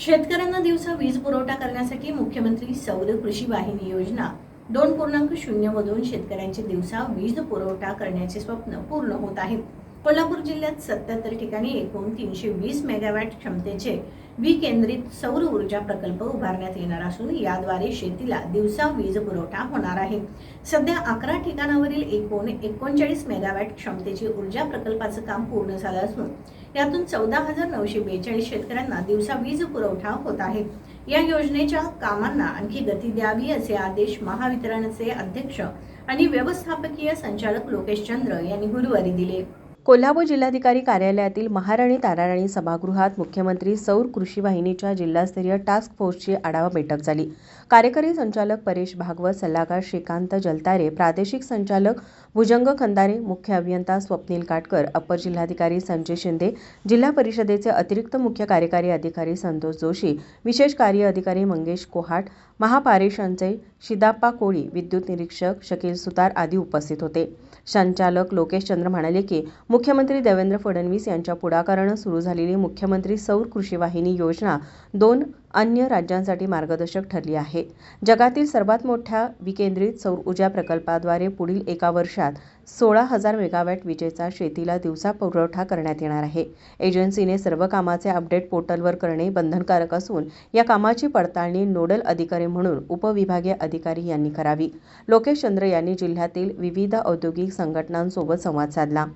शेतकऱ्यांना दिवसा वीज पुरवठा करण्यासाठी मुख्यमंत्री सौर कृषी वाहिनी योजना. दोन पूर्णांक शून्य मधून शेतकऱ्यांचे दिवसा वीज पुरवठा करण्याचे स्वप्न पूर्ण होत आहे कोल्हापूर जिल्ह्यात सत्याहत्तर ठिकाणी एकूण तीनशे वीस मेगावॅट क्षमतेचे विकेंद्रित सौर ऊर्जा प्रकल्प उभारण्यात येणार असून याद्वारे शेतीला दिवसा वीज पुरवठा होणार आहे. सध्या अकरा ठिकाणावरील एकूण एकोणचाळीस मेगावॅट क्षमतेची ऊर्जा प्रकल्पाचं काम पूर्ण झालं असून यातून चौदा हजार नऊशे बेचाळीस शेतकऱ्यांना दिवसा वीज पुरवठा होत आहे. या योजनेच्या कामांना आणखी गती द्यावी असे आदेश महावितरणचे अध्यक्ष आणि व्यवस्थापकीय संचालक लोकेश चंद्र यांनी गुरुवारी दिले. कोल्हापूर जिल्हाधिकारी कार्यालयातील महाराणी ताराराणी सभागृहात मुख्यमंत्री सौर कृषी वाहिनीच्या जिल्हास्तरीय टास्क फोर्सची आढावा बैठक झाली. कार्यकारी संचालक परेश भागवत सल्लागार श्रीकांत जलतारे प्रादेशिक संचालक भुजंग खंदारे मुख्य अभियंता स्वप्नील काटकर अपर जिल्हाधिकारी संजय शिंदे जिल्हा परिषदेचे अतिरिक्त मुख्य कार्यकारी अधिकारी संतोष जोशी विशेष कार्य अधिकारी मंगेश कोहाट महापारेषणचे शिदाप्पा कोळी विद्युत निरीक्षक शकील सुतार आदी उपस्थित होते. संचालक लोकेश चंद्र म्हणाले की मुख्यमंत्री देवेंद्र फडणवीस यांच्या पुढाकारानं सुरू झालेली मुख्यमंत्री सौर कृषी वाहिनी योजना दोन अन्य राज्यांसाठी मार्गदर्शक ठरली आहे. जगातील सर्वात मोठ्या विकेंद्रित सौर ऊर्जा प्रकल्पाद्वारे पुढील एका वर्षात सोळा हजार मेगावॅट विजेचा शेतीला दिवसा पुरवठा करण्यात येणार आहे. एजन्सीने सर्व कामाचे अपडेट पोर्टलवर करणे बंधनकारक असून या कामाची पडताळणी नोडल अधिकारी म्हणून उपविभागीय अधिकारी यांनी करावी. लोकेश चंद्र यांनी जिल्ह्यातील विविध औद्योगिक संघटनांसोबत संवाद साधला.